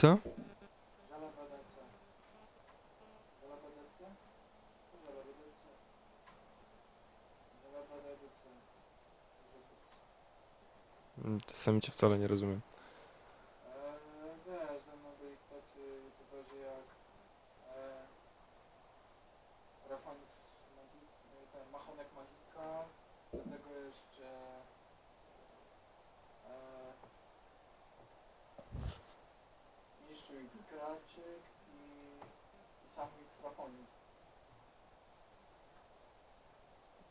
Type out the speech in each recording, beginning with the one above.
Co? Mm, Czasami cię wcale nie rozumiem. Wiesz, będą byli tacy youtuberzy jak e, Rafał Magik, ten Machonek Magika, do tego jeszcze e, I Graczyk i, i sam Mix Rafonik.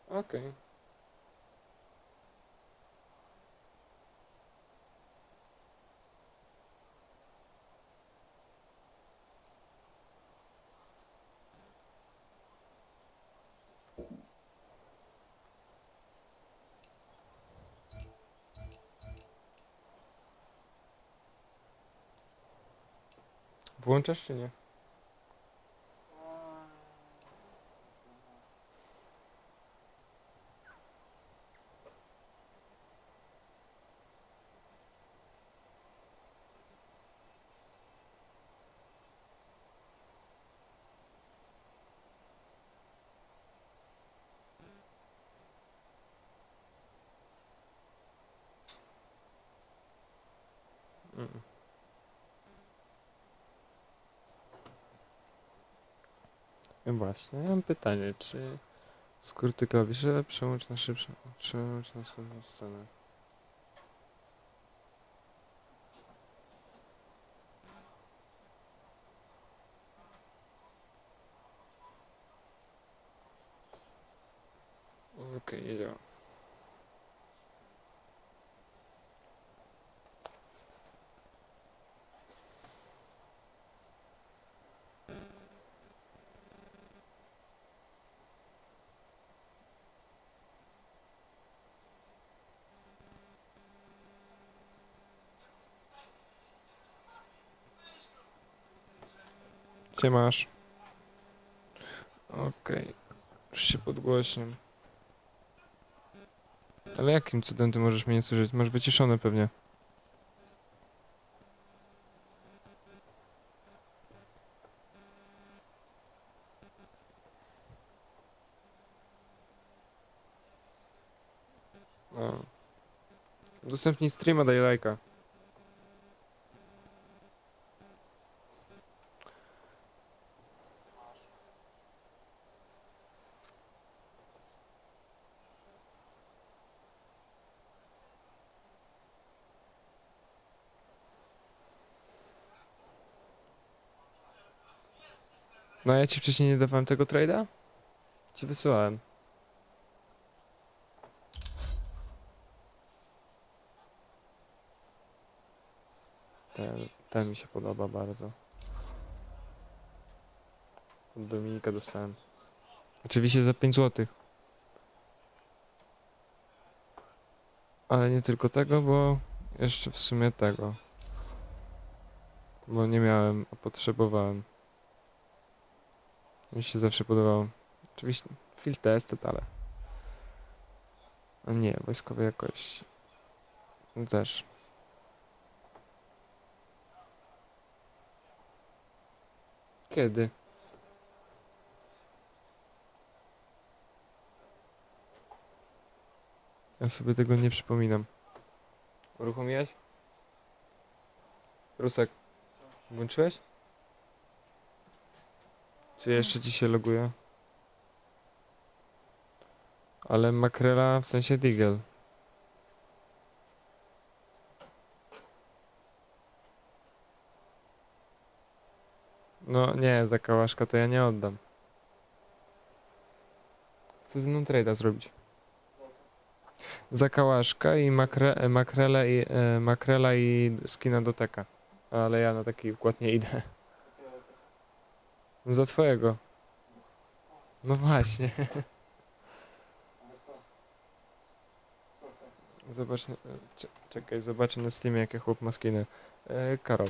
Okej. Włączasz czy nie? Mm. No Właśnie, ja mam pytanie, czy skróty klawisze przełącz na szybsze, przełącz na następną scenę. Okej, nie działa. Gdzie masz? Okej. Już się podgłośniam. Ale jakim cudem ty możesz mnie nie słyszeć? Masz wyciszone pewnie. O. Udostępnij streama, daj lajka. No ja ci wcześniej nie dawałem tego trade'a? Ci wysyłałem. Ten, ten mi się podoba bardzo. Od Dominika dostałem. Oczywiście za 5 zł. Ale nie tylko tego, bo jeszcze w sumie tego. Bo nie miałem, a potrzebowałem. Mi się zawsze podobało. Oczywiście field tested, ale... A nie, wojskowe jakoś... No też. Kiedy? Ja sobie tego nie przypominam. Uruchomiłeś? Rusek, włączyłeś? Czy jeszcze ci się loguje? Ale makrela w sensie digel. No nie, za kałaszka to ja nie oddam. Chcę z mną trade'a zrobić. Za kałaszka i makre, makrele i, e, makrela i skina do teka. Ale ja na taki wkład nie idę. Za twojego. No właśnie. Zobacz, czekaj, zobaczę na Steamie jakie chłop ma skiny. E, Karol.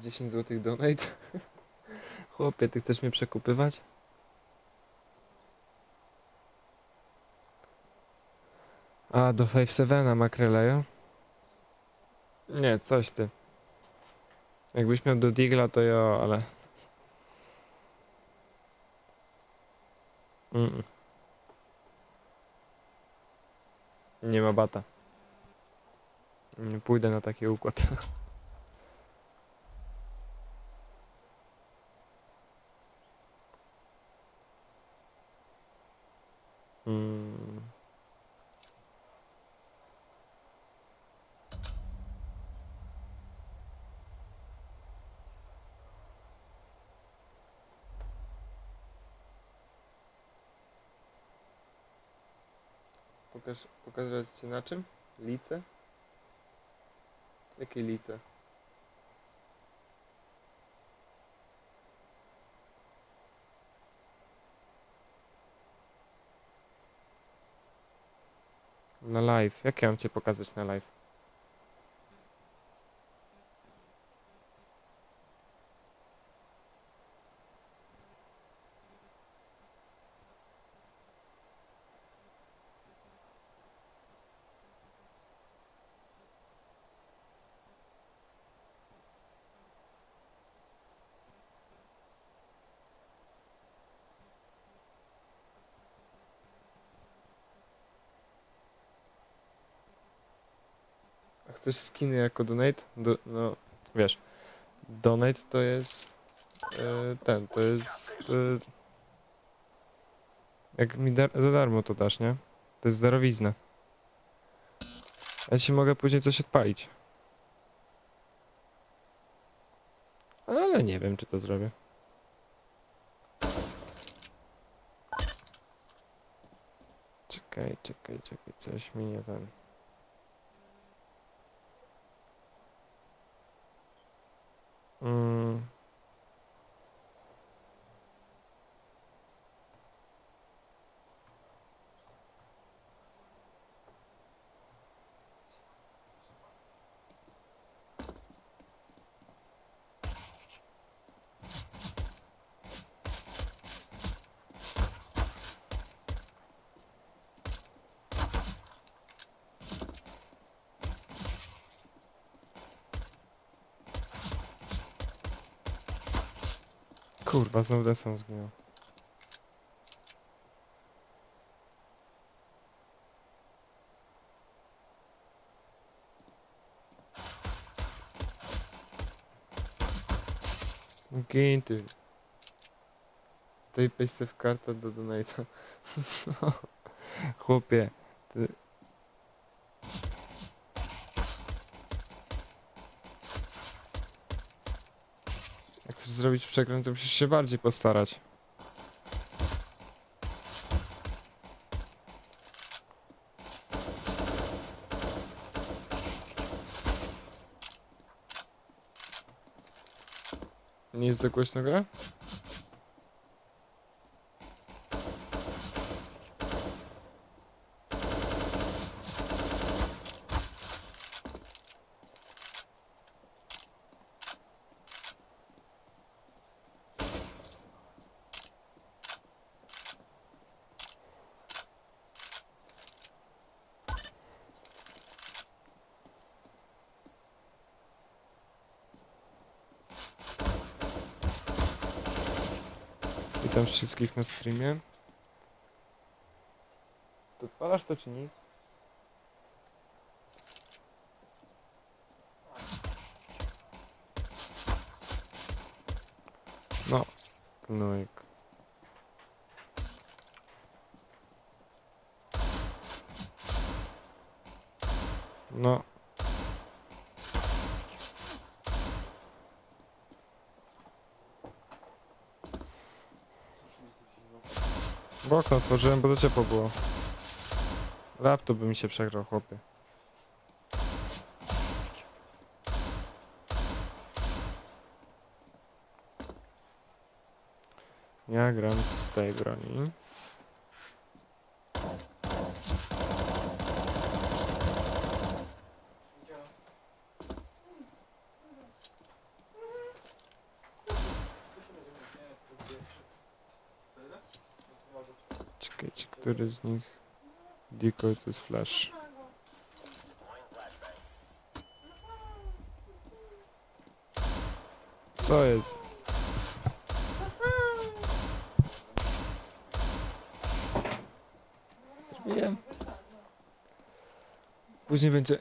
10 zł donate? Chłopie, ty chcesz mnie przekupywać? A, do 5-7 makrela, jo? Nie, coś ty. Jakbyś miał do Digla, to jo, ale... Mm. Nie ma bata. Nie pójdę na taki układ. Mm. Pokaż, pokazać ci na czym? Lice? Jakie lice? Na live. Jak ja mam cię pokazać na live? Chcesz skiny jako donate? Do, no, wiesz, donate to jest e, ten, to jest e, jak mi dar, za darmo to dasz, nie? To jest darowizna. Ja ci mogę później coś odpalić. Ale nie wiem, czy to zrobię. Czekaj, czekaj, czekaj, coś mi nie ten. Mm. Kurwa, znowu desą zginął. Gin ty. Tej paste w kartę do donate'a. Co? Chłopie, ty... zrobić przekręt, to musisz się bardziej postarać. Nie jest za głośno gra? Wszystkich na streamie. To odpalasz to czy nie? No, gnojek. No. Bo okno otworzyłem, bo za ciepło było. Laptop by mi się przegrał, chłopie. Ja gram z tej broni. Który z nich decoy to jest flash? Co jest? Wiem. Później będzie...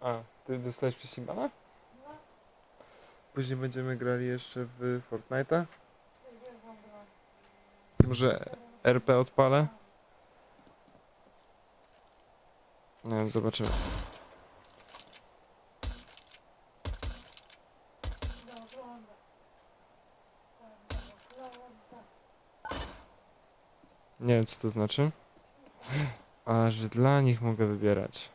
A, ty dostałeś przesiebana? Później będziemy grali jeszcze w Fortnite'a. Może RP odpalę? Nie wiem, zobaczymy. Nie wiem, co to znaczy. A, że dla nich mogę wybierać.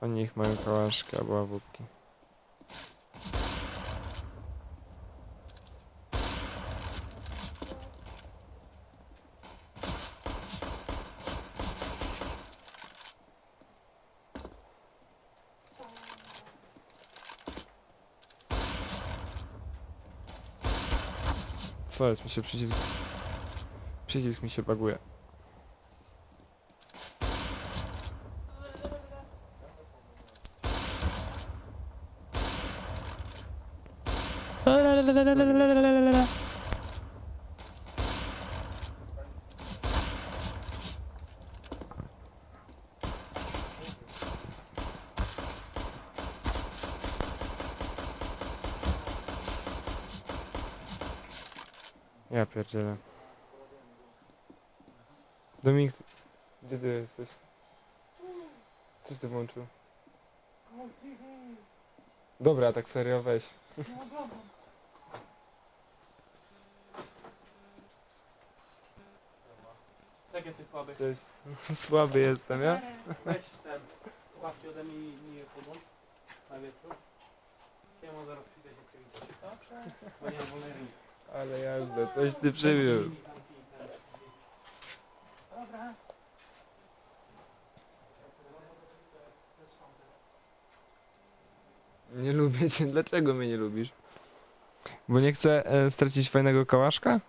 Oni ich mają kałaszki albo awupki. Co jest? Mi się przycisk... Przycisk mi się baguje. Ja pierdzielę. Dominik, gdzie ty jesteś? Coś ty włączył? Dobra, tak serio, weź. Tak jesteś słaby. Cześć. Słaby jestem, ja? Weź ten, łapcie ode mnie i nie podłącz na wieczór. Ja mu zaraz przyjdę się przywitać. Dobrze. Bo nie mam wolnej ręki. Ale jazda, coś ty przywiózł. Dobra. Nie lubię cię, dlaczego mnie nie lubisz? Bo nie chcę e, stracić fajnego kałaszka? E,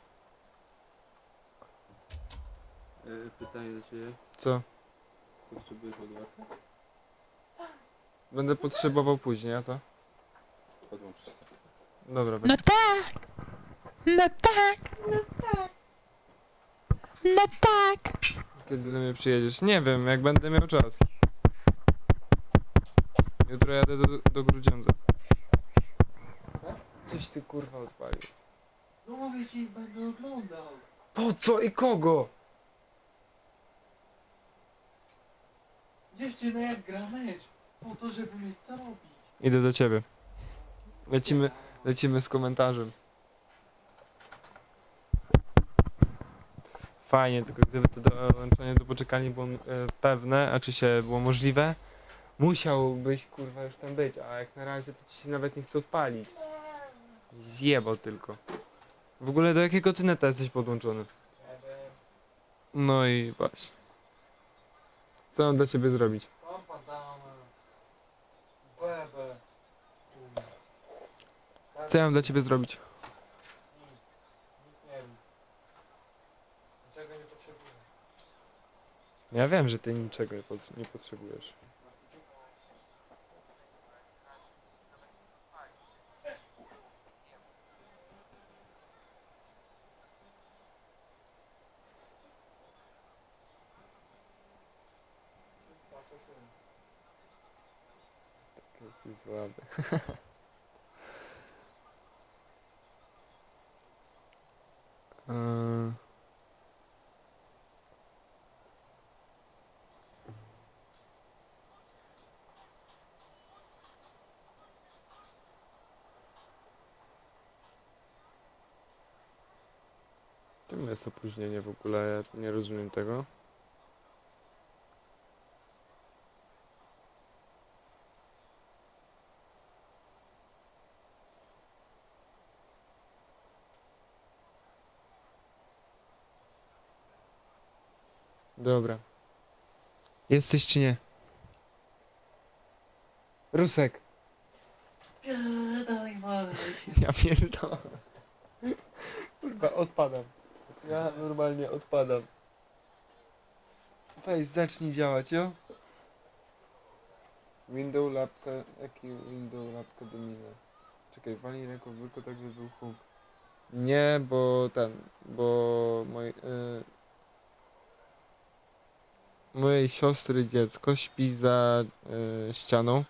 Pytanie do Ciebie. Co? Potrzebujesz ładowarkę? Będę potrzebował później, a co? Podłączysz się. Dobra, No tak! No tak! No tak! No tak! kiedy do mnie przyjedziesz? Nie wiem, jak będę miał czas. Jutro jadę do, do Grudziądza. Coś ty kurwa odpalił. No mówię ci, będę oglądał. Po co i kogo? Dziewczyna jak gra mecz. Po to, żeby mieć co robić. Idę do ciebie. Lecimy, lecimy z komentarzem. Fajnie, tylko gdyby to dołączenie do poczekalni było e, pewne, a czy się było możliwe, musiałbyś kurwa już tam być, a jak na razie to ci się nawet nie chce odpalić. Zjebał tylko. W ogóle do jakiego ty neta jesteś podłączony? No i właśnie. Co mam dla ciebie zrobić? Pompa damy. Bebe. Co ja mam dla ciebie zrobić? Nic nie wiem. Niczego nie potrzebuję. Ja wiem, że ty niczego nie, pot- nie potrzebujesz. Patrzę sobie. Jesteś słaby. Eee, Czemu jest opóźnienie w ogóle? Ja nie rozumiem tego. Dobra. Jesteś czy nie? Rusek. Dalej. Ja pierdolę. Kurwa, odpadam. Ja normalnie odpadam. Weź, zacznij działać, jo? Window lapka, jaki window lapka domina? Czekaj, walnij ręką biurko tak, żeby był huk. Nie, bo ten, bo y, mojej siostry dziecko śpi za y, ścianą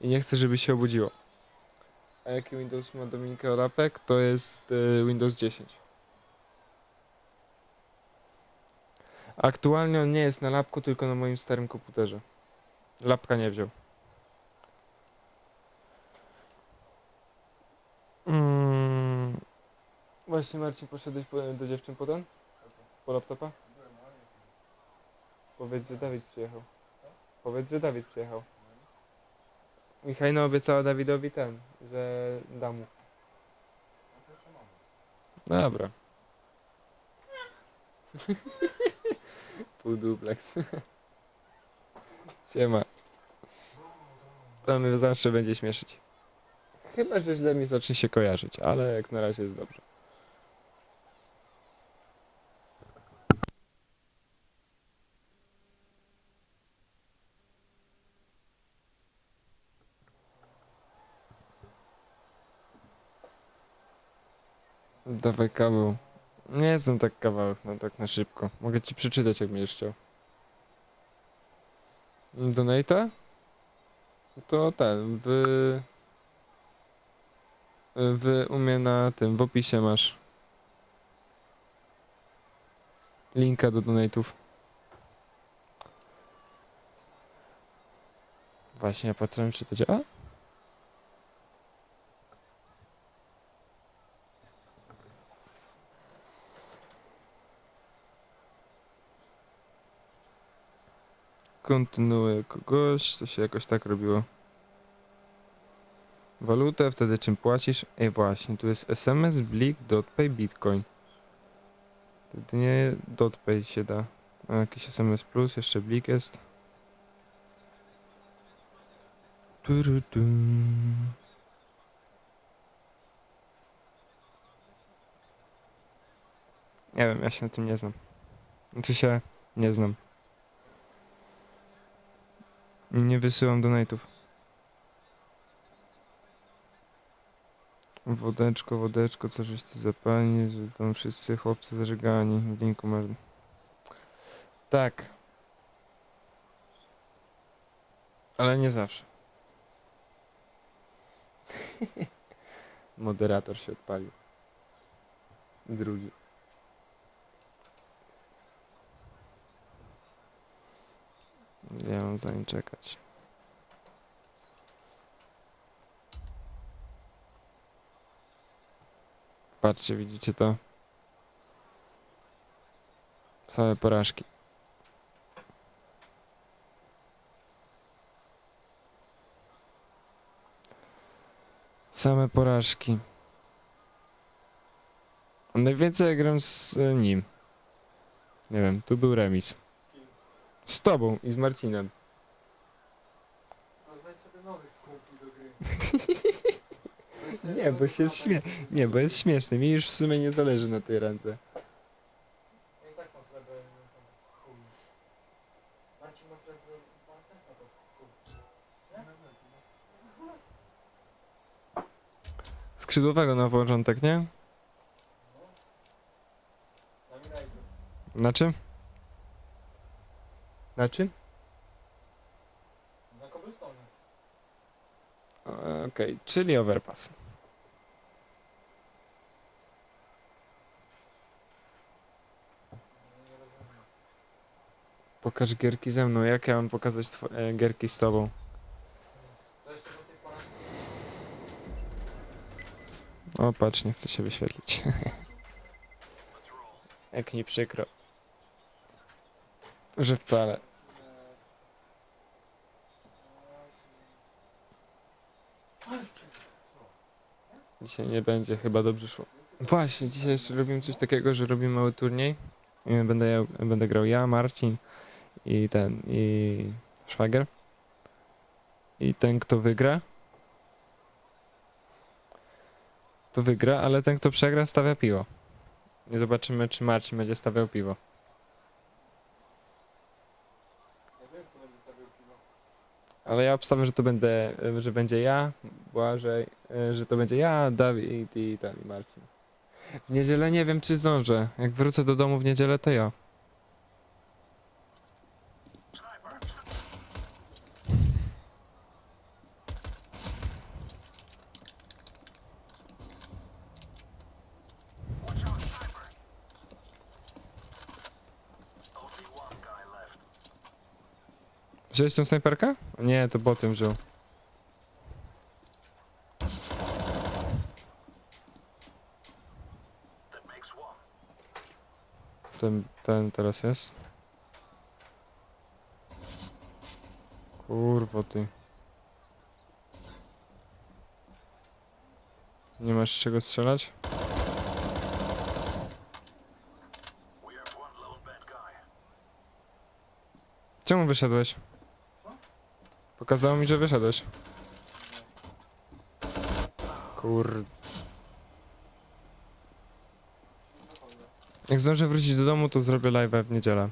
i nie chcę, żeby się obudziło. A jaki Windows ma Dominika Lapek? To jest y, Windows 10. Aktualnie on nie jest na lapku, tylko na moim starym komputerze. Lapka nie wziął. Mm. Właśnie Marcin poszedłeś po, do dziewczyn potem? Po laptopa? Powiedz, że Dawid przyjechał. Powiedz, że Dawid przyjechał. Michajna obiecała Dawidowi ten, że da mu. Dobra. Pół duplex. Siema. To mnie zawsze będzie śmieszyć. Chyba, że źle mi zacznie się kojarzyć, ale jak na razie jest dobrze. Dawaj kawał. Nie jestem tak kawałek, no tak na szybko. Mogę ci przeczytać, jak będziesz chciał. Donata? To ten, w... W umie na tym, w opisie masz. Linka do donate'ów. Właśnie, ja patrzyłem, czy to działa? Kontynuuję kogoś, to się jakoś tak robiło. Walutę, wtedy czym płacisz? Ej właśnie, tu jest SMS, Blik, Dotpay, Bitcoin. Wtedy nie Dotpay się da. A jakiś SMS plus, jeszcze Blik jest. Nie wiem, ja się na tym nie znam. Znaczy się nie znam. Nie wysyłam donate'ów. Wodeczko, wodeczko, co żeś ty zapalnie, że tam wszyscy chłopcy zażegani. W linku masz. Tak. Ale nie zawsze. Moderator się odpalił. Drugi. Ja mam za nim czekać. Patrzcie, widzicie to? Same porażki. Same porażki. Najwięcej gram z e, nim. Nie wiem, tu był remis. Z tobą i z Marcinem. Sobie nowych do gry. Nie, bo się śmie... Nie, bo jest śmieszny. Mi już w sumie nie zależy na tej. Ja i tak to. Skrzydłowego na początek, nie? Mirajdu. Na czym? Na czym? Na cobblestone. E, Okej, czyli overpass. Nie rozumiem. Pokaż gierki ze mną. Jak ja mam pokazać two- e, gierki z tobą? To jeszcze do tej pory O, patrz, nie chce się wyświetlić. Jak mi przykro. Że wcale. Dzisiaj nie będzie chyba dobrze szło. Właśnie, dzisiaj jeszcze robimy coś takiego, że robimy mały turniej. Będę, ja, będę grał ja, Marcin i ten, i szwagier. I ten, kto wygra, to wygra, ale ten, kto przegra, stawia piwo. I zobaczymy, czy Marcin będzie stawiał piwo. wiem, kto będzie stawiał kilo. Ale ja obstawiam, że to będę, że będzie ja, Błażej, że to będzie ja, Dawid i ten i Marcin. W niedzielę nie wiem, czy zdążę. Jak wrócę do domu w niedzielę, to ja. Wziąłeś tą snajperkę? Nie, to botem wziął. Ten, ten teraz jest. Kurwo ty. Nie masz czego strzelać? Czemu wyszedłeś? Pokazało mi, że wyszedłeś. Kur... Jak zdążę wrócić do domu, to zrobię live w niedzielę.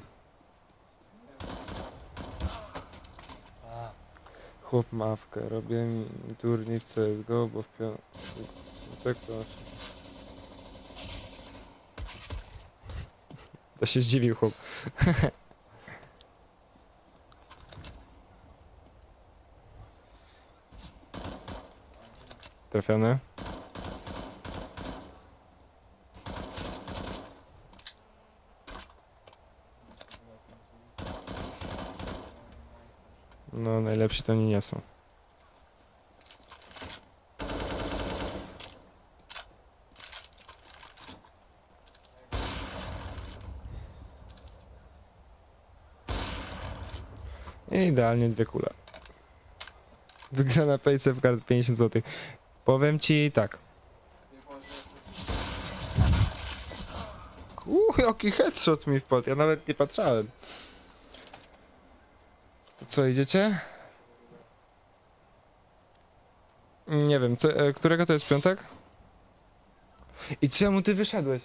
Chłop mawkę, robię mi turniej CSGO, bo w piątek... Tak proszę. To się zdziwił chłop. Trafiony. No, najlepsi to oni nie są. I idealnie dwie kule. Wygrana payce w kart 50 zł. Powiem ci tak. Uuu, jaki headshot mi wpadł, ja nawet nie patrzałem. To co, idziecie? Nie wiem, co, e, którego to jest piątek? I czemu ty wyszedłeś?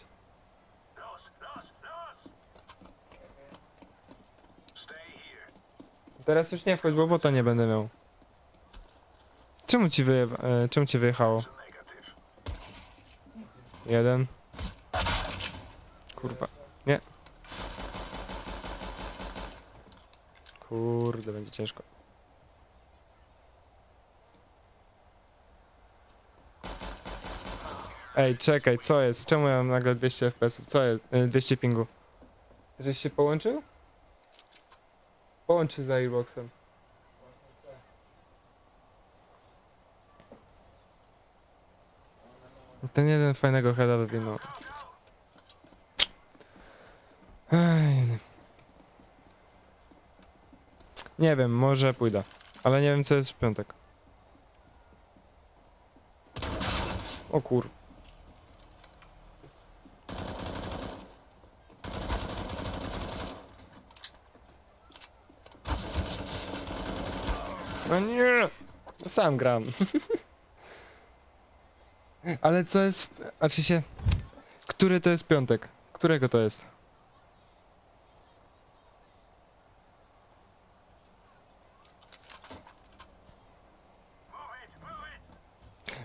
Teraz już nie wchodź, bo bota nie będę miał. Czemu ci wyje... E, czemu wyjechało? Jeden. Kurwa. Nie. Kurde, będzie ciężko. Ej, czekaj, co jest? Czemu ja mam nagle 200 fps? Co jest? E, 200 pingu. Żeś się połączył? Połącz się z Airboxem. Ten jeden fajnego heada wywinął. Ej. Nie wiem, może pójdę. Ale nie wiem co jest w piątek. O kur... No nie! Sam gram. Ale co jest... A czy się... Który to jest piątek? Którego to jest?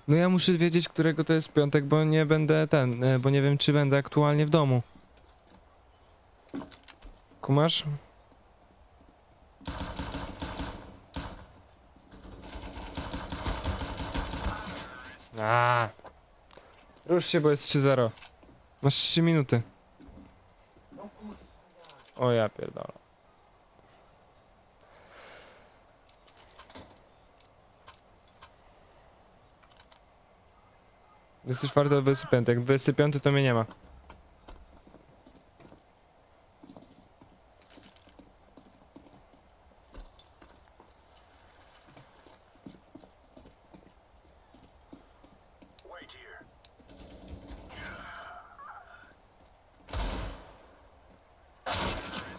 No ja muszę wiedzieć, którego to jest piątek, bo nie będę ten, e, bo nie wiem, czy będę aktualnie w domu. Kumasz? Rusz się, bo jest 3-0. Masz 3 minuty. O ja pierdolę. Jesteś do 25. Jak 25 to mnie nie ma.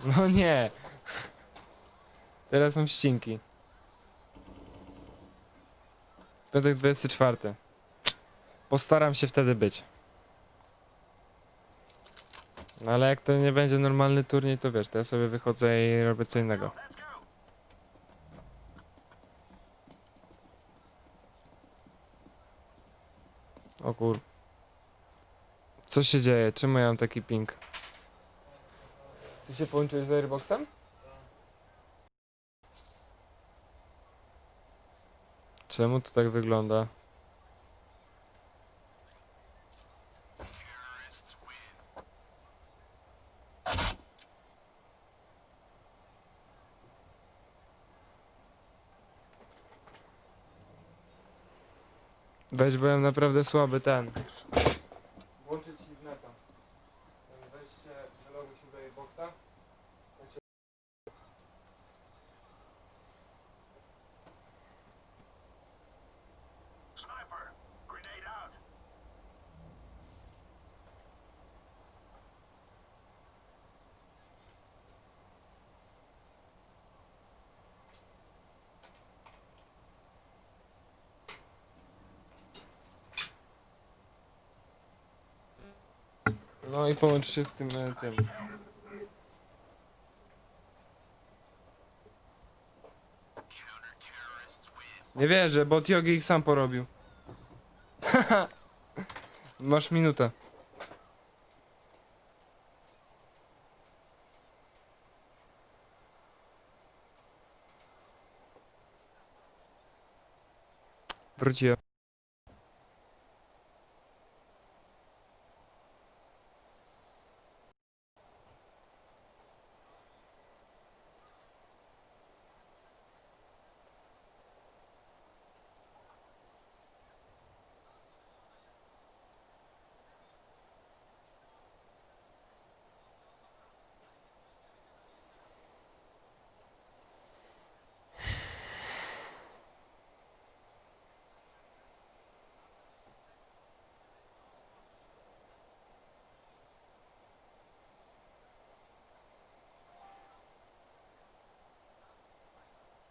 No nie. Teraz mam ścinki. Piątek 24. Postaram się wtedy być. No ale jak to nie będzie normalny turniej, to wiesz, to ja sobie wychodzę i robię co innego. O kur... Co się dzieje? Czemu ja mam taki ping? Ty się połączyłeś z Airboxem? Czemu to tak wygląda? Weź, byłem naprawdę słaby ten. Włączyć ci z neta. Weźcie, wyloguj się do Airboxa. No i połącz się z tym, e, tym. Nie wierzę, bo Tiogi ich sam porobił. Masz minutę. Wróciłem.